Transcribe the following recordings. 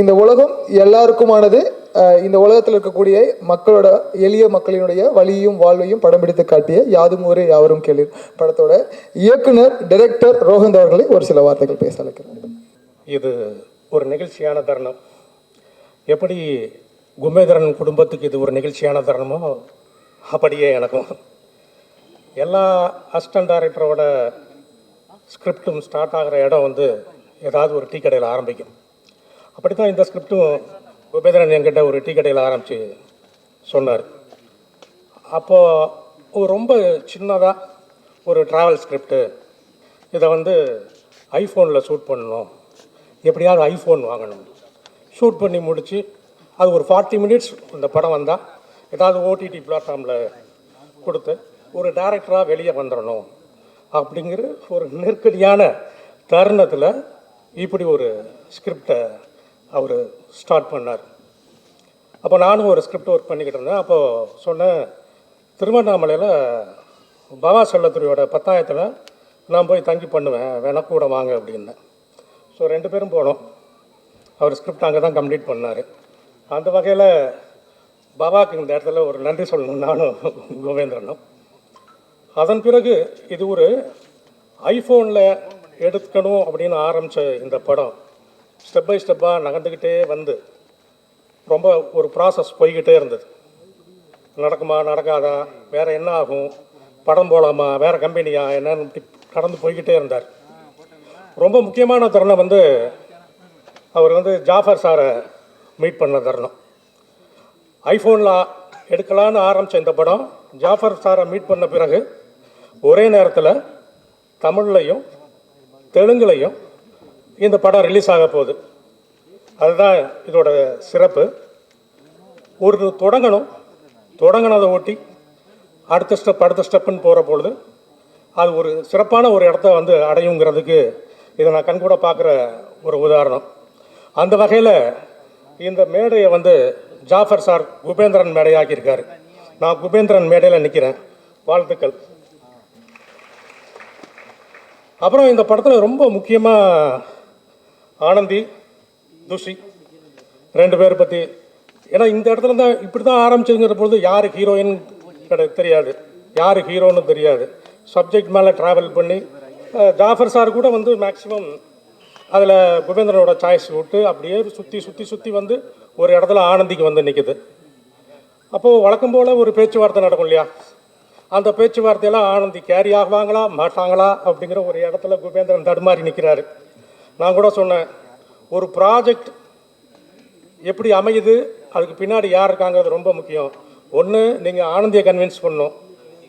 இந்த உலகம் எல்லாருக்குமானது இந்த உலகத்தில் இருக்கக்கூடிய மக்களோட எளிய மக்களினுடைய வலியும் வாழ்வையும் படம் பிடித்து காட்டிய யாதும் ஊரே யாவரும் கேளு படத்தோட இயக்குனர் டைரக்டர் ரோஹந்த் அவர்களை ஒரு சில வார்த்தைகள் பேச அழைக்கிறேன். இது ஒரு நிகழ்ச்சியான தருணம். எப்படி கும்பேதரன் குடும்பத்துக்கு இது ஒரு நிகழ்ச்சியான தருணமோ அப்படியே எனக்கும். எல்லா அசிஸ்டன்ட் டைரக்டரோட ஸ்கிரிப்டும் ஸ்டார்ட் ஆகிற இடம் வந்து ஏதாவது ஒரு டீ கடையில் ஆரம்பிக்கும். அப்படி தான் இந்த ஸ்கிரிப்டும் உபேந்திரன் என்கிட்ட ஒரு டீ கடையில் ஆரம்பித்து சொன்னார். அப்போது ரொம்ப சின்னதாக ஒரு ட்ராவல் ஸ்கிரிப்டு இதை வந்து ஐஃபோனில் ஷூட் பண்ணணும். எப்படியாவது ஐஃபோன் வாங்கணும். ஷூட் பண்ணி முடித்து அது ஒரு ஃபார்ட்டி மினிட்ஸ் இந்த படம் வந்தால் ஏதாவது ஓடிடி பிளாட்ஃபார்மில் கொடுத்து ஒரு டேரக்டராக வெளியே வந்துடணும் அப்படிங்கிற ஒரு நெருக்கடியான தருணத்தில் இப்படி ஒரு ஸ்கிரிப்டை அவர் ஸ்டார்ட் பண்ணார். அப்போ நானும் ஒரு ஸ்கிரிப்ட் ஒர்க் பண்ணிக்கிட்டு இருந்தேன். அப்போது சொன்னேன் திருவண்ணாமலையில் பவா செல்லத்துறையோட பத்தாயத்தில் நான் போய் தங்கி பண்ணுவேன். வேணா கூட வாங்க அப்படின்னேன். ஸோ ரெண்டு பேரும் போனோம். அவர் ஸ்கிரிப்ட் அங்கே தான் கம்ப்ளீட் பண்ணார். அந்த வகையில் பாபாக்கு இந்த இடத்துல ஒரு நன்றி சொல்லணும் நானும் கோவேந்திரனும். அதன் பிறகு இது ஒரு ஐஃபோனில் எடுக்கணும் அப்படின்னு ஆரம்பித்த இந்த படம் ஸ்டெப் பை ஸ்டெப்பாக நகர்ந்துக்கிட்டே வந்து ரொம்ப ஒரு ப்ராசஸ் போய்கிட்டே இருந்தது. நடக்குமா நடக்காதா வேறு என்ன ஆகும் படம் போகலாமா வேறு கம்பெனியா என்னன்னு இப்படி கடந்து போய்கிட்டே இருந்தார். ரொம்ப முக்கியமான தருணம் வந்து அவர் வந்து ஜாஃபர் சாரை மீட் பண்ண தருணம். ஐஃபோனில் எடுக்கலான்னு ஆரம்பித்த இந்த படம் ஜாஃபர் சாரை மீட் பண்ண பிறகு ஒரே நேரத்தில் தமிழ்லையும் தெலுங்குலையும் இந்த படம் ரிலீஸ் ஆக போகுது. அதுதான் இதோட சிறப்பு. ஒரு தொடங்கணும். தொடங்கினதை ஓட்டி அடுத்த ஸ்டெப் அடுத்த ஸ்டெப்புன்னு போகிற பொழுது அது ஒரு சிறப்பான ஒரு இடத்த வந்து அடையுங்கிறதுக்கு இதை நான் கண்கூட பார்க்குற ஒரு உதாரணம். அந்த வகையில் இந்த மேடையை வந்து ஜாஃபர் சார் குபேந்திரன் மேடையாக்கியிருக்காரு. நான் குபேந்திரன் மேடையில் நிற்கிறேன் வாழ்த்துக்கள். அப்புறம் இந்த படத்தில் ரொம்ப முக்கியமாக ஆனந்தி துஷி ரெண்டு பேர் பற்றி ஏன்னா இந்த இடத்துல தான் இப்படி தான் ஆரம்பிச்சதுங்கிற பொழுது யார் ஹீரோயின் கிடை தெரியாது. யார் ஹீரோன்னு தெரியாது. சப்ஜெக்ட் மேலே ட்ராவல் பண்ணி ஜாஃபர் சார் கூட வந்து மேக்ஸிமம் அதில் குபேந்திரனோட சாய்ஸ் விட்டு அப்படியே சுற்றி சுற்றி சுற்றி வந்து ஒரு இடத்துல ஆனந்திக்கு வந்து நிற்குது அப்போது வழக்கம் போல் ஒரு பேச்சுவார்த்தை நடக்கும் இல்லையா? அந்த பேச்சுவார்த்தையெல்லாம் ஆனந்தி கேரி ஆகுவாங்களா? மாட்டாங்களா? அப்படிங்கிற ஒரு இடத்துல குபேந்திரன் தடுமாறி நிற்கிறாரு நான் கூட சொன்னேன் ஒரு ப்ராஜெக்ட் எப்படி அமையுது அதுக்கு பின்னாடி யார் இருக்காங்கிறது ரொம்ப முக்கியம். ஒன்று நீங்கள் ஆனந்தியை கன்வின்ஸ் பண்ணணும்.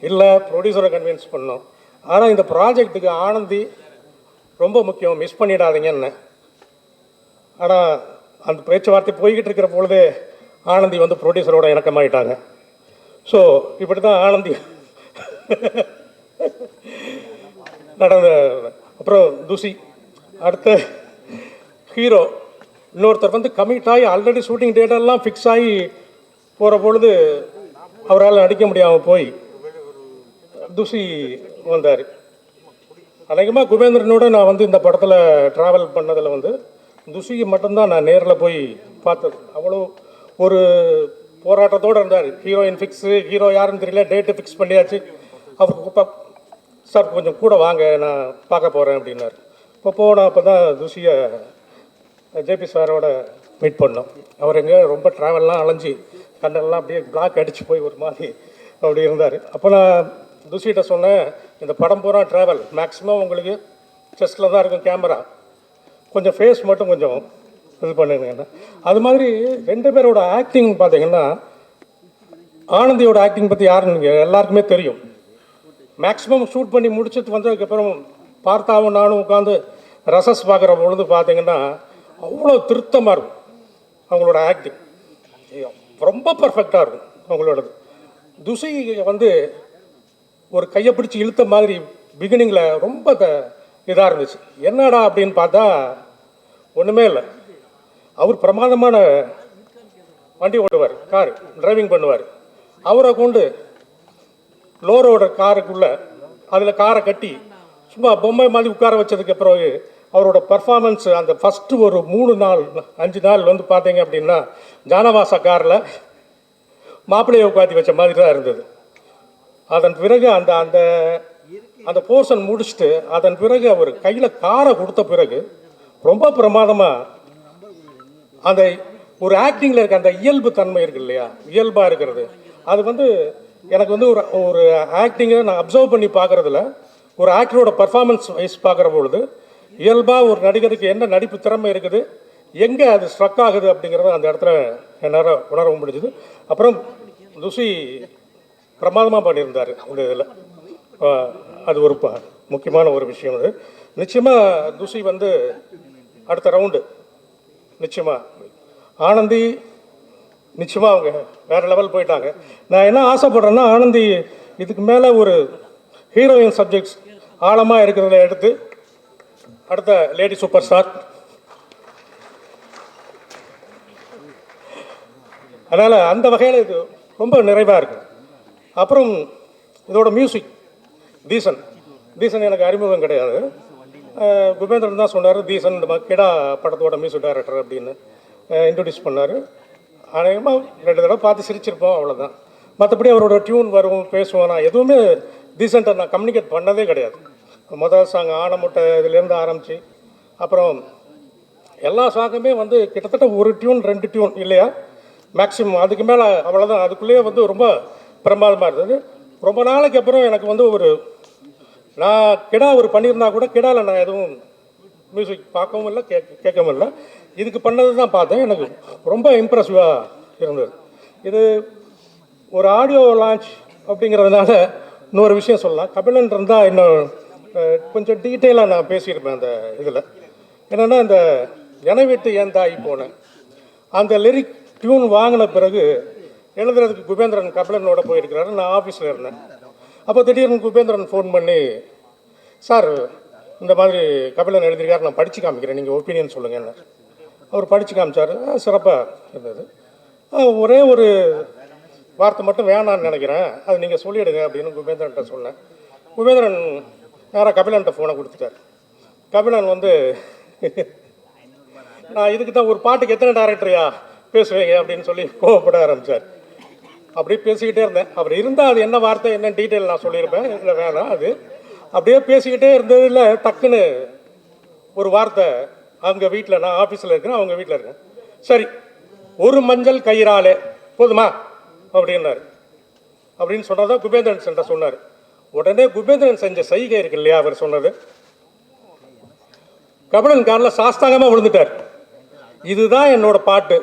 இல்லை ப்ரொடியூசரை கன்வின்ஸ் பண்ணணும். ஆனால் இந்த ப்ராஜெக்ட்டுக்கு ஆனந்தி ரொம்ப முக்கியம். மிஸ் பண்ணிடாதீங்கன்னு. ஆனால் அந்த பேச்சுவார்த்தை போய்கிட்டு இருக்கிற பொழுதே ஆனந்தி வந்து ப்ரொடியூசரோட இணக்கமாயிட்டாங்க. ஸோ இப்படி தான் ஆனந்தி நடந்த அப்புறம் துசி. அடுத்த ஹீரோ. இன்னொருத்தர் வந்து கமிட் ஆகி ஆல்ரெடி ஷூட்டிங் டேட்டெல்லாம் ஃபிக்ஸ் ஆகி போகிற பொழுது அவரால் நடிக்க முடியாமல் போய் துசி வந்தார். அநேகமாக குபேந்திரனோட நான் வந்து இந்த படத்தில் ட்ராவல் பண்ணதில் வந்து துசிக்கு மட்டும்தான் நான் நேரில் போய் பார்த்தது. அவ்வளோ ஒரு போராட்டத்தோடு இருந்தார். ஹீரோயின் ஃபிக்ஸு ஹீரோ யாருன்னு தெரியல டேட்டு ஃபிக்ஸ் பண்ணியாச்சு. அவருக்கு சார் கொஞ்சம் கூட வாங்க நான் பார்க்க போகிறேன் அப்படின்னாரு. இப்போ போனால் அப்போ தான் துசியை ஜேபி சாரோட மீட் பண்ணோம். அவர் எங்கே ரொம்ப ட்ராவல்லாம் அலைஞ்சு கண்ணெல்லாம் அப்படியே பிளாக் அடித்து போய் ஒரு மாதிரி அப்படி இருந்தார். அப்போ நான் துசிகிட்ட சொன்னேன் இந்த படம் பூரா ட்ராவல் மேக்ஸிமம் உங்களுக்கு செஸ்ட்டில் தான் இருக்கும் கேமரா கொஞ்சம் ஃபேஸ் மட்டும் கொஞ்சம் இது பண்ணுங்க. அது மாதிரி ரெண்டு பேரோட ஆக்டிங் பார்த்தீங்கன்னா ஆனந்தியோட ஆக்டிங் பற்றி யாருன்னு எல்லாருக்குமே தெரியும். மேக்ஸிமம் ஷூட் பண்ணி முடிச்சது வந்ததுக்கப்புறம் பார்த்தாவும் நானும் உட்காந்து ரசஸ் பார்க்குற பொழுது பார்த்தீங்கன்னா அவ்வளோ திருத்தமாக இருக்கும். அவங்களோட ஆக்டிங் ரொம்ப பர்ஃபெக்டாக இருக்கும் அவங்களோடது. துசி வந்து ஒரு கையை பிடிச்சி இழுத்த மாதிரி பிகினிங்கில் ரொம்ப இதாக இருந்துச்சு. என்னடா அப்படின்னு பார்த்தா ஒன்றுமே இல்லை. அவர் பிரமாதமான வண்டி ஓட்டுவார் கார் டிரைவிங் பண்ணுவார். அவரை கொண்டு லோரோட காருக்குள்ளே அதில் காரை கட்டி சும்மா பொம்மை மாதிரி உட்கார வச்சதுக்கு பிறகு அவரோட பர்ஃபார்மன்ஸ் அந்த ஃபஸ்ட்டு ஒரு மூணு நாள் அஞ்சு நாள் வந்து பார்த்தீங்க அப்படின்னா ஜானவாசா காரில் மாப்பிள்ளையை உட்காந்து வச்ச மாதிரி தான் இருந்தது. அதன் பிறகு அந்த அந்த அந்த போர்ஷன் முடிச்சுட்டு அதன் பிறகு அவர் கையில் காரை கொடுத்த பிறகு ரொம்ப பிரமாதமாக அந்த ஒரு ஆக்டிங்கில் இருக்க அந்த இயல்பு தன்மை இருக்கு இல்லையா? இயல்பாக இருக்கிறது. அது வந்து எனக்கு வந்து ஒரு ஒரு ஆக்டிங்கை நான் அப்சர்வ் பண்ணி பார்க்குறதுல ஒரு ஆக்டரோட பர்ஃபார்மன்ஸ் வைஸ் பார்க்குற பொழுது இயல்பாக ஒரு நடிகருக்கு என்ன நடிப்பு திறமை இருக்குது எங்கே அது ஸ்ட்ரக் ஆகுது அப்படிங்கிறத அந்த இடத்துல என்னால் உணரவும் முடிஞ்சுது. அப்புறம் ருசி பிரமாதமாக பண்ணியிருந்தார் இந்த இதில். அது ஒரு முக்கியமான ஒரு விஷயம் அது. நிச்சயமாக துசி வந்து அடுத்த ரவுண்டு நிச்சயமாக ஆனந்தி நிச்சயமாக அவங்க வேறு லெவல் போயிட்டாங்க. நான் என்ன ஆசைப்படுறேன்னா ஆனந்தி இதுக்கு மேலே ஒரு ஹீரோயின் சப்ஜெக்ட்ஸ் ஆழமாக இருக்கிறத எடுத்து அடுத்த லேடி சூப்பர் ஸ்டார். அதனால் அந்த வகையில் இது ரொம்ப நிறைவாக இருக்கு. அப்புறம் இதோட மியூசிக் தீசன் தீசன் எனக்கு அறிமுகம் கிடையாது. குபேந்திரன் தான் சொன்னார் தீசன் இந்த கிடா படத்தோட மியூசிக் டைரக்டர் அப்படின்னு இன்ட்ரடியூஸ் பண்ணார். அநேகமாக ரெண்டு தடவை பார்த்து சிரிச்சிருப்போம் அவ்வளோதான் மற்றபடி அவரோட டியூன் வரும் பேசுவோம் நான் எதுவுமே டீசெண்டாக நான் கம்யூனிகேட் பண்ணதே கிடையாது. முதல் சாங் ஆனமுட்டை இதுலேருந்து ஆரம்பித்து அப்புறம் எல்லா சாங்குமே வந்து கிட்டத்தட்ட ஒரு டியூன் ரெண்டு டியூன் இல்லையா? மேக்ஸிமம் அதுக்கு மேலே அவ்வளோதான் அதுக்குள்ளேயே வந்து ரொம்ப பிரமாதமாக இருந்தது. ரொம்ப நாளைக்கு அப்புறம் எனக்கு வந்து ஒரு நான் கிடா ஒரு பண்ணியிருந்தா கூட கிடாவில் நான் எதுவும் மியூசிக் பார்க்கவும் இல்லை கேட்க கேட்கவும் இல்லை. இதுக்கு பண்ணது தான் பார்த்தேன். எனக்கு ரொம்ப இம்ப்ரெசிவாக இருந்தது. இது ஒரு ஆடியோ லான்ச் அப்படிங்கிறதுனால இன்னொரு விஷயம் சொல்லலாம். கபிலன் இருந்தால் இன்னும் கொஞ்சம் டீட்டெயிலாக நான் பேசியிருப்பேன் அந்த இதில். என்னென்னா இந்த என விட்டு ஏன் தாய் போனேன் அந்த லிரிக் டியூன் வாங்கின பிறகு எழுதுறதுக்கு குபேந்திரன் கபிலனோட போயிருக்கிறாரு. நான் ஆஃபீஸில் இருந்தேன். அப்போ திடீர்னு குபேந்திரன் ஃபோன் பண்ணி சார் இந்த மாதிரி கபிலன் எழுதியிருக்காரு. நான் படித்து காமிக்கிறேன். நீங்கள் ஒப்பீனியன் சொல்லுங்கள் என்ன. அவர் படித்து காமிச்சார். சிறப்பாக இருந்தது. ஒரே ஒரு வார்த்தை மட்டும் வேணான்னு நினைக்கிறேன். அது நீங்கள் சொல்லிவிடுங்க அப்படின்னு குபேந்திரன்ட்ட சொன்னேன். குபேந்திரன் நேராக கபிலன்ட்ட ஃபோனை கொடுத்துட்டார். கபிலன் வந்து நான் இதுக்கு தான் ஒரு பாட்டுக்கு எத்தனை டேரக்டரையா பேசுவீங்க? அப்படின்னு சொல்லி கோவப்பட ஆரம்பித்தார் அப்படியே பேசிக்கிட்டே இருந்தேன். அப்படி இருந்தால் அது என்ன வார்த்தை என்ன டீட்டெயில் நான் சொல்லியிருப்பேன். இல்லை வேணாம் அது. அப்படியே பேசிக்கிட்டே இருந்ததில் டக்குன்னு ஒரு வார்த்தை அவங்க வீட்டில் நான் ஆஃபீஸில் இருக்கேன் அவங்க வீட்டில் இருக்கேன். சரி ஒரு மஞ்சள் கயிறாலே போதுமா? அப்படின்னாரு. அப்படின்னு சொன்னதா குபேந்திரன் சென்ற சொன்னார். உடனே குபேந்திரன் செஞ்ச சைகை இருக்கு இல்லையா அவர் சொன்னது? கபிலன் காலில் சாஸ்தாங்கமாக விழுந்துட்டார். இதுதான் என்னோட பாட்டு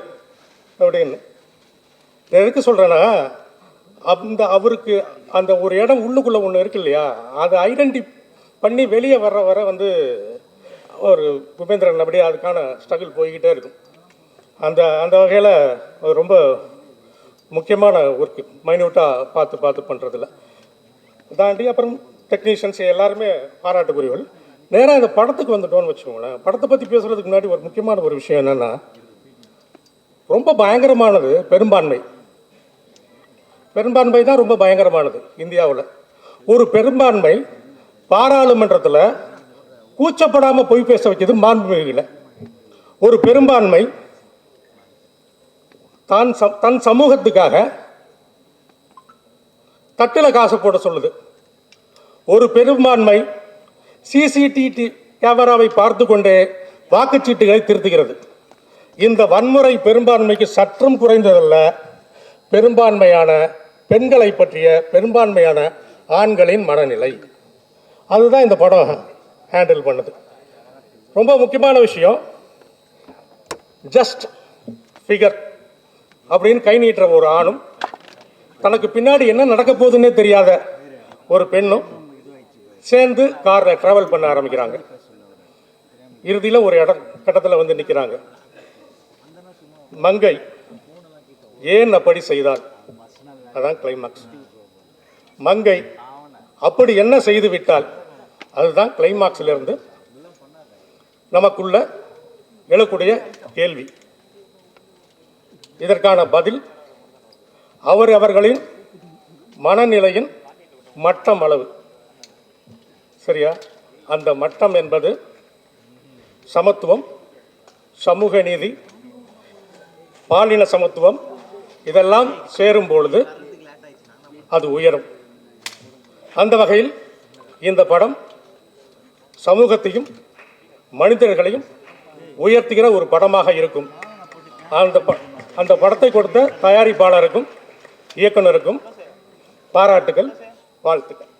அப்படின்னு. நான் எதுக்கு சொல்கிறேன்னா அந்த அவருக்கு அந்த ஒரு இடம் உள்ளுக்குள்ளே ஒன்று இருக்கு இல்லையா அதை ஐடென்டி பண்ணி வெளியே வர்ற வர வந்து ஒரு குபேந்திரன் அப்படியே அதுக்கான ஸ்ட்ரகிள் போய்கிட்டே இருக்கும். அந்த அந்த வகையில் ரொம்ப முக்கியமான ஒர்க்கு மைன்யூட்டாக பார்த்து பார்த்து பண்ணுறதில்ல தாண்டி அப்புறம் டெக்னீஷியன்ஸ் எல்லாருமே பாராட்டுக்குரியவர்கள். நேராக இந்த படத்துக்கு வந்துட்டோம்னு வச்சுக்கோங்களேன். படத்தை பற்றி பேசுகிறதுக்கு முன்னாடி ஒரு முக்கியமான ஒரு விஷயம் என்னென்னா ரொம்ப பயங்கரமானது பெரும்பான்மை. பெரும்பான்மை தான் ரொம்ப பயங்கரமானது இந்தியாவில். ஒரு பெரும்பான்மை பாராளுமன்றத்தில் கூச்சப்படாமல் பொய் பேச வைக்கிறது மாண்புமிகுல ஒரு பெரும்பான்மை தான் தன் சமூகத்துக்காக தட்டில் காசு போட சொல்லுது. ஒரு பெரும்பான்மை சிசிடிவி கேமராவை பார்த்து கொண்டே வாக்குச்சீட்டுகளை திருத்துகிறது. இந்த வன்முறை பெரும்பான்மைக்கு சற்றும் குறைந்ததல்ல. பெரும்பான்மையான பெண்களை பற்றிய பெரும்பான்மையான ஆண்களின் மனநிலை. அதுதான் இந்த படம் ஹேண்டில் பண்ணுது. ரொம்ப முக்கியமான விஷயம். ஜஸ்ட் ஃபிகர் அப்படின்னு கை நீட்டுற ஒரு ஆணும் தனக்கு பின்னாடி என்ன நடக்க போகுதுன்னே தெரியாத ஒரு பெண்ணும் சேர்ந்து காரில் ட்ராவல் பண்ண ஆரம்பிக்கிறாங்க. இறுதியில் ஒரு இடம் கட்டத்தில் வந்து நிற்கிறாங்க மங்கை ஏன் அப்படி செய்தாள்? அதான் கிளைமாக்ஸ் மங்கை அப்படி என்ன செய்து விட்டால் அதுதான் கிளைமாக்ஸிலிருந்து நமக்குள்ள எழக்கூடிய கேள்வி. இதற்கான பதில் அவர் அவர்களின் மனநிலையின் மட்டம் அளவு. சரியா? அந்த மட்டம் என்பது சமத்துவம் சமூக நீதி பாலின சமத்துவம் இதெல்லாம் சேரும் பொழுது அது உயரும். அந்த வகையில் இந்த படம் சமூகத்தையும் மனிதர்களையும் உயர்த்துகிற ஒரு படமாக இருக்கும். அந்த ப அந்த படத்தை கொடுத்த தயாரிப்பாளருக்கும் இயக்குனருக்கும் பாராட்டுகள் வாழ்த்துக்கள்.